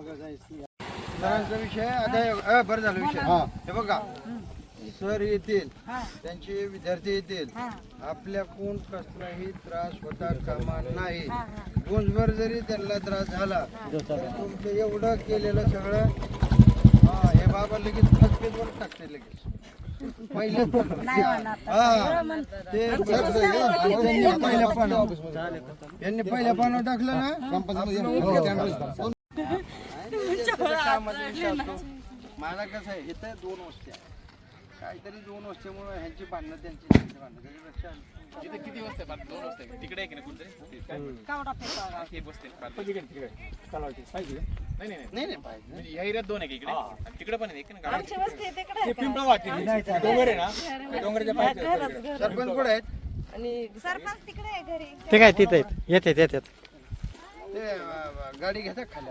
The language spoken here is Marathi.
सरांचा विषय आता हे- बरं झालं विषय. हे. बघा. सर येतील. त्यांचे विद्यार्थी येतील. आपल्या कोण कसलाही त्रास होता कामा नाही. गुंजभर जरी त्यांना त्रास झाला तर तुमचं एवढं केलेलं सगळं हा हे बाबा लगेच फसकेवर टाकते लगेच. पहिले हा. ते पहिल्या पानावर. यांनी पहिल्या पानावर टाकलं ना? कामाचा विषय असतो. मला कसं आहे इथं दोन वस्त्या. काहीतरी दोन वस्त्यामुळे ह्यांची भांडणं त्यांची त्यांची भांडणं. त्याच्यापेक्षा तिथे किती वाजता? दोन वाजता आहे. तिकडे आहे की नाही हे बसते. नाही नाही नाही. नाही नाही पाहिजे. म्हणजे ह्या एरियात दोन आहे का इकडे आणि तिकडे पण आहे ना गाडी सरपंच कुठे आहेत? सरपंच तिकडे आहे घरी. ते काय तिथे येतात येतात ते अं, गाडी घेतात खाली.